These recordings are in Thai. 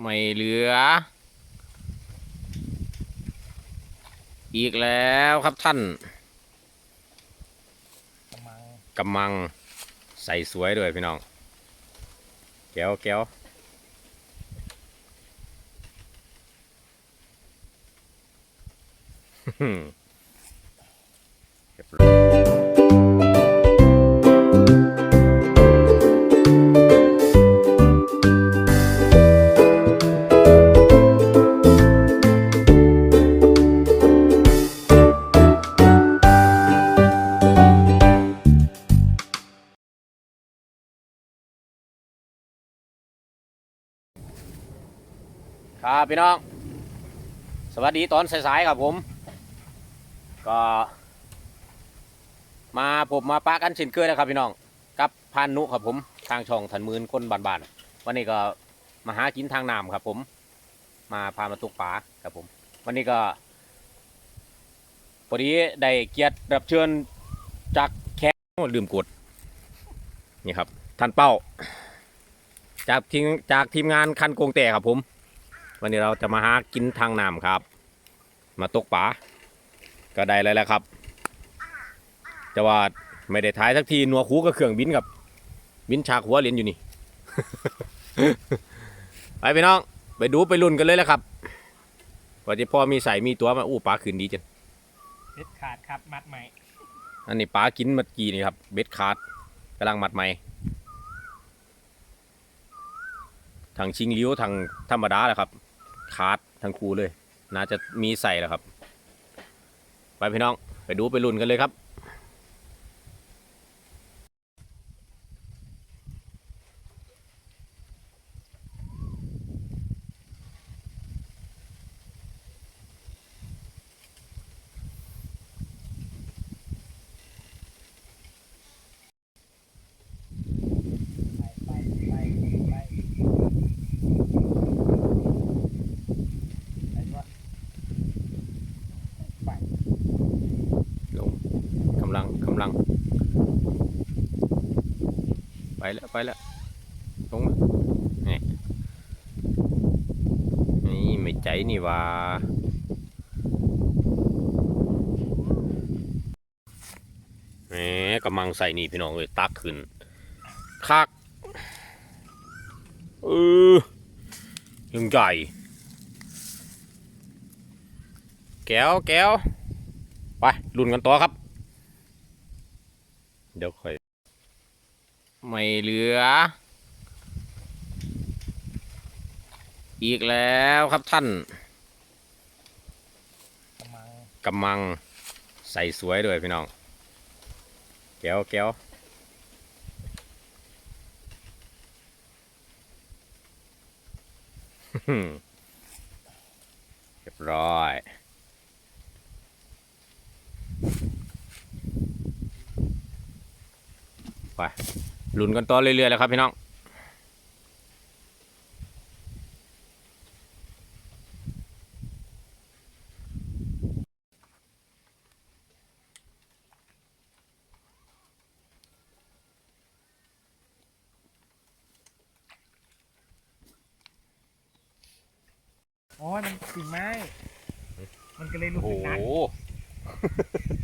ไม่เหลือ อีกแล้วครับท่านกำมังใส่สวยด้วยพี่น้อง แก้วแก้วเครับพี่น้อง สวัสดีตอนสายๆครับผม ก็ มาผมมาปะกันเช่นเคยนะครับพี่น้อง กับพานนุครับผม ทางช่องถันมืนคนบานๆ วันนี้ก็มาหากินทางน้ำครับผม มาพามาตกปลาครับผม วันนี้ก็พอดีได้เกียรติรับเชิญจากแค่ลืมกด นี่ครับท่านเป้า จากทีมจากทีมงานคันโกงแต่ครับผม วันนี้เราจะมาหากินทางน้ำครับ มาตกปลาก็ได้แล้วแหละครับแต่ว่าไม่ได้ท้ายสักทีหนัวคูก็เครื่องบินกับบินฉากหัวเหรียญอยู่นี่ ไปพี่น้อง ไปดูไปลุ้นกันเลยแหละครับว่าจะพ่อมีใส่มีตัวมาอู้ปลาขืนดีจังเด็ดขาดครับมัดใหม่ อันนี้ปลากินเมื่อกี้นี่ครับเบ็ดคาร์ดกำลังมัดใหม่ทางชิงลิ้วทางธรรมดาแหละครับ คาร์ดทั้งคู่เลย น่าจะมีใส่แล้วครับ ไปพี่น้องไปดูไปลุ้นกันเลยครับ ไปไปไปไปไปวะไป ลงกำลังกำลัง ไป แล้วไปแล้วลงแล้วนี่นี่ไม่ใจนี่ว่าแหมกำลังใส่นี่พี่น้องเอ้ยตักขึ้นคักเออยังใหญ่แก้วแก้วไปลุ้นกันต่อครับ เดี๋ยวค่อย ไม่เหลือ อีกแล้วครับท่านกำมังใส่สวยด้วยพี่น้องแก้วแก้วเรียบร้อย ไป ลุ้นกันต่อเรื่อยๆแล้วครับพี่น้องโอ้ยมันกิ่งไม้ มันก็เลยรู้โอ้สึกโหหนักใ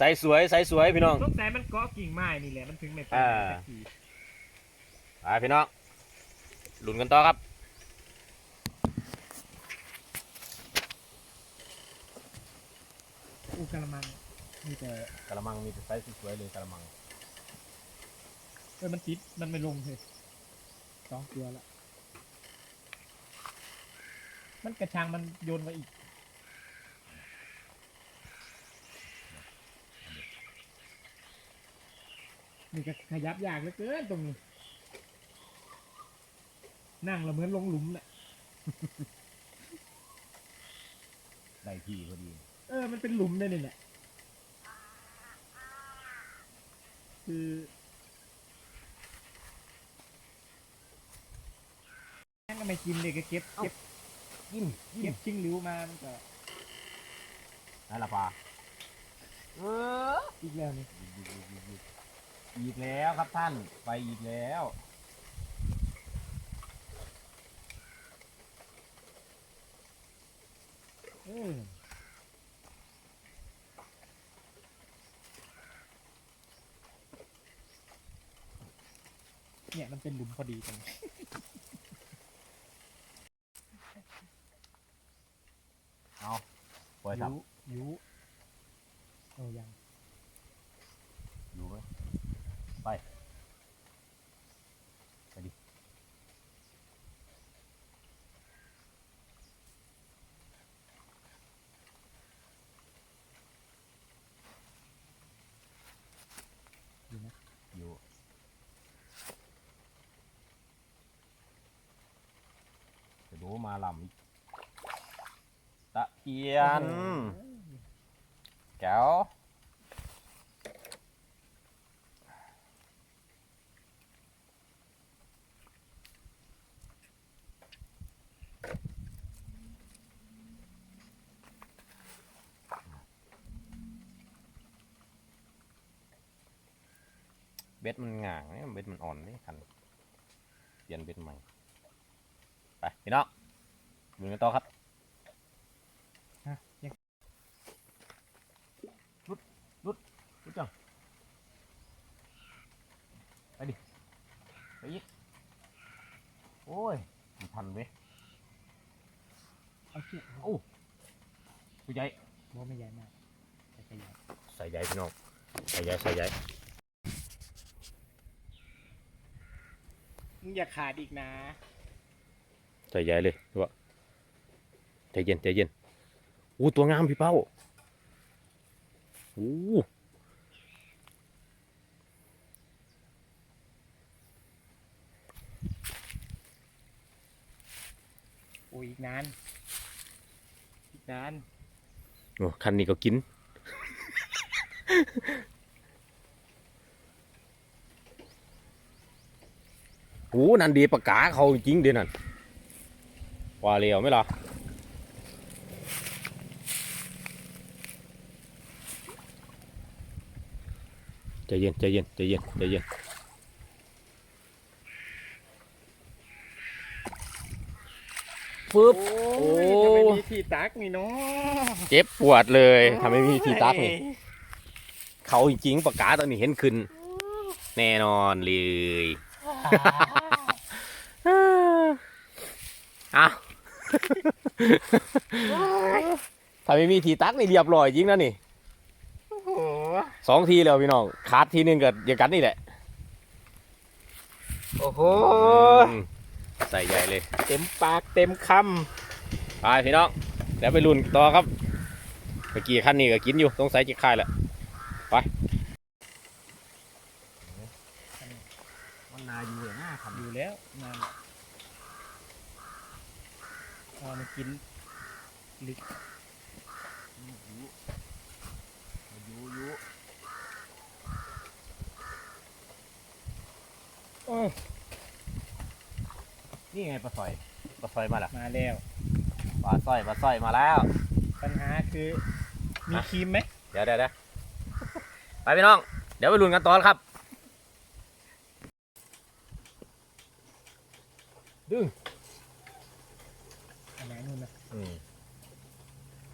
ส่สวยใส่สวยพี่น้อง สงสัยมันเกาะกิ่งไม้นี่แหละมันถึงไม่ไปอ่าสักทีไปพี่น้องลุ้นกันต่อครับอู้กระมังมีแต่กระมังมีแต่ไซส์สวยเลยกระมังเออมันติดมันไม่ลงเลยสองตัวละมันกระชังมันโยนไว้อีก นี่ก็ขยับยากเหลือเกินตรงนี้ นั่งแล้วเหมือนลงหลุมแหละได้ที่พอดี เออ มันเป็นหลุมได้นี่แหละคือแม่งก็ไม่กินเลยก็เก็บเก็บยิ้มเก็บชิงริ้วมามันก็นั่นละปลาเอออีกแล้วนี่ อีกแล้วครับท่านไปอีกแล้ว อืมเนี่ยมันเป็นหลุมพอดีตรงเอาไปครับยุยุเอายังอยู่ไหม จะดูมาลำอีกตะเพียน แก้วเบ็ดมันง่างเนี่ยเบ็ดมันอ่อนนี่คันเปลี่ยนเบ็ดใหม่ ไปพี่น้องดูกันต่อครับฮะยังรู้จังไปดิไปอีกโอ้ยมันทันเว้ยเอาเชือกโอ้ผู้ใหญ่บ่ไม่ใหญ่มากแต่ก็ใหญ่ใส่ใหญ่พี่น้องใส่ใหญ่ใส่ใหญ่มึงอย่าขาดอีกนะ ใส่ใหญ่เลยว่าใจเย็นใจเย็นอู้ตัวงามพี่เป้าอู้โอ้ยอีกนานอีกนานโอ้คันนี้ก็กิน โอ้ นั่นดีปากกาเขาจริงเดี๋ยวนั่น ว่าเลียวไหมล่ะใจเย็นใจเย็นใจเย็นใจเย็นฟึบโอ้ยโอ้จะไม่มีที่ตักนี่เนาะเจ็บปวดเลยทำให้มีทีตักนี่เขาจริงๆปากกาตอนนี้เห็นขึ้น แน่นอนเลยอ้าว ถ้าไม่มีทีตักนี่เรียบร้อยจริงนะนี่โอ้โหสองทีแล้วพี่น้องขาดทีหนึงกับอย่างกันนี่แหละ โอ้โหอืมใส่ใหญ่เลย เต็มปากเต็มคไปพี่น้องเดี๋ยวไปลุ้นต่อครับเมื่อกี้ขั้นนี้ก็กินอยู่ต้องใส่จิกคายแหละไปมันนาอยู่เลยนะำอยู่แล้วนาน เอามากินลึกอยู่อยู่โอ้นี่ไงปลาสร้อยปลาสร้อยมาแล้วมาแล้วปลาสร้อยปลาสร้อยมาแล้ว ปัญหาคือมีครีมไหมเดี๋ยวเดี๋ยวเดี๋ยวไปพี่น้อง เดี๋ยวไปลุ้นกันต่อครับ ดึง อันไหนนู่นนะ อืม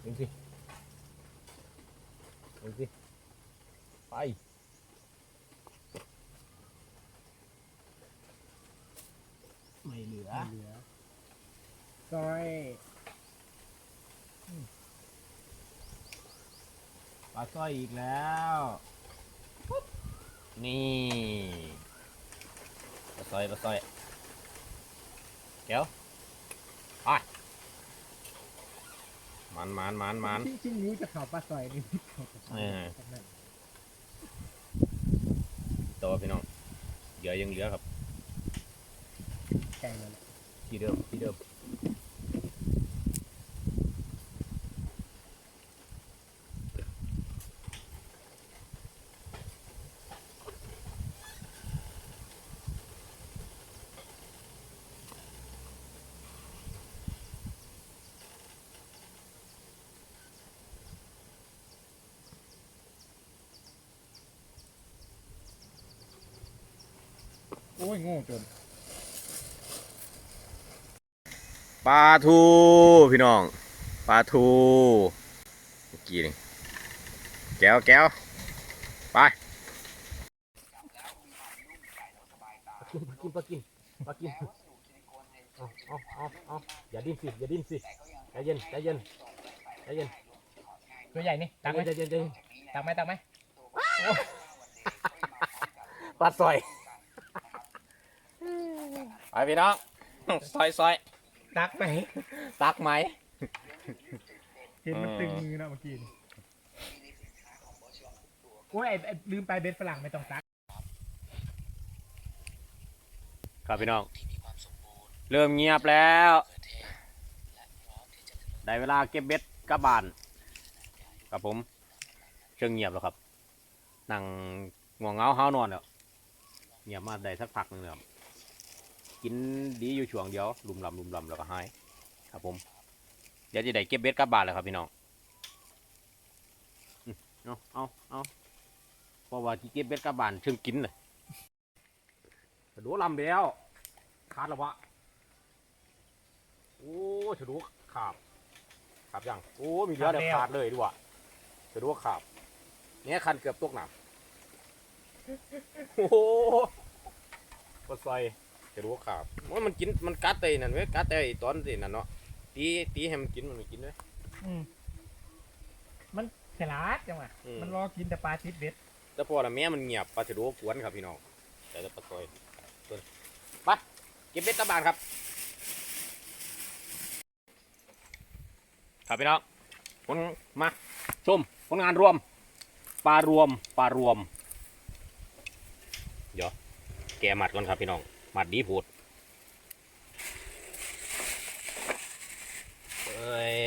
ดึ งสิดึงสิ ไป ไม่เหลือไม่เหลือก้อยปลาสร้อยอีกแล้วนี่ปลาสร้อยปลาสร้อยแก้วไป มันมันมันมันชิ้นชิ้นนิ้วจะเข่าปลาซอยนี่เข่าปลาซอยเออ แบบนั้นตัวพี่น้องเหลือยังเหลือครับใกล้แล้วแหละที่เดิมที่เดิม โอ้ยโง่จนปลาทูพี่น้องปลาทูเมื่อกี้นี่แก้วแก้วไปกินกินคุณปลากินปลากินเอาเอาเอาเอาอย่าดิ้นสิอย่าดิ้นสิใจเย็นใจเย็นใจเย็นตัวใหญ่นี่ตักไหมใจเย็นใจเย็นตักไหมตักไหมปลาซอย ไปพี่น้อง ซอยซอยตักไหมตักไหม เห็นมันเออตึงมือนะเมื่อกี้นี่โอ้ยไอ้ไอ้ลืมไปเบ็ดฝรั่งไม่ต้องตักครับพี่น้อง เริ่มเงียบแล้ว ได้เวลาเก็บเบ็ดกลับบ้านครับผมเชิงเงียบแล้วครับนั่งง่วงเหงาเฮานอนแล้วเงียบมาได้สักพักหนึงแล้ว กินดีอยู่ช่วงเดียวลุมลำลุมลำแล้วก็หายครับผมเดี๋ยวจะได้เก็บเบ็ดกลับบ้านแล้วครับพี่น้องอืมเอาเอาเอาเพราะว่าที่เก็บเบ็ดกลับบ้านเชิงกินเลยฉะดูลำไปแล้วขาดแล้ววะโอ้ฉะดูขาบขาบยังโอ้มีเหลือเดี๋ยวขาดเลยดีกว่าฉะดูขาบเนี่ยคันเกือบตกหนักโอ้โหก็ใส่ฉะดูขาบว่ามันกินมันกัดไตนั่นเว้ยกัดไตตอนสินั่นเนาะตีตีให้มันกินมันไม่กินเลยอืมมันฉลาดจังหวะอืม มันรอกินแต่ปลาติดเบ็ดแต่พอละแม่มันเงียบปลาฉะดูกวนครับพี่น้องแต่ละปลาซอยตัวนี้ไปเก็บเบ็ดตะบานครับ ครับพี่น้องผลมาชมผลงานรวมปลารวมปลารวม เดี๋ยวแกะหมัดก่อนครับพี่น้องห มัดดีพูดเอ้ย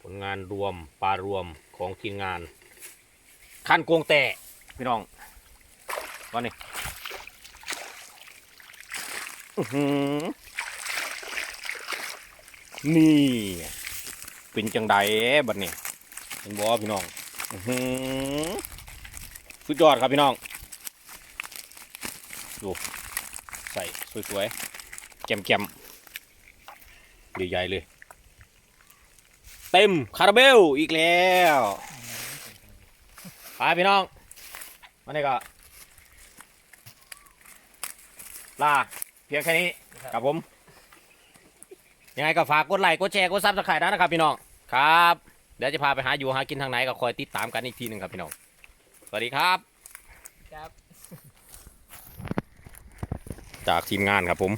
ผลงานรวมปลารวมของทีมงาน ขั้นโกงแต่พี่น้องก่อนนี่อื้อหือนี่ เป็นจังไดบัดนี้เห็นบ่พี่น้องอื้อหือ สุดยอดครับพี่น้อง ดู ใส่สวยๆแจ่มๆใหญ่ๆเลย เต็มคาราเบลอีกแล้วไปพี่น้องวันนี้ก็ ลา เพียงแค่นี้ครับผม ยังไงก็ฝากกดไลค์กดแชร์กดซับสไครต์นะครับพี่น้อง ครับ เดี๋ยวจะพาไปหาอยู่หากินทางไหนก็คอยติดตามกันอีกทีหนึ่งครับพี่น้อง สวัสดีครับ ครับ จากทีมงานครับผม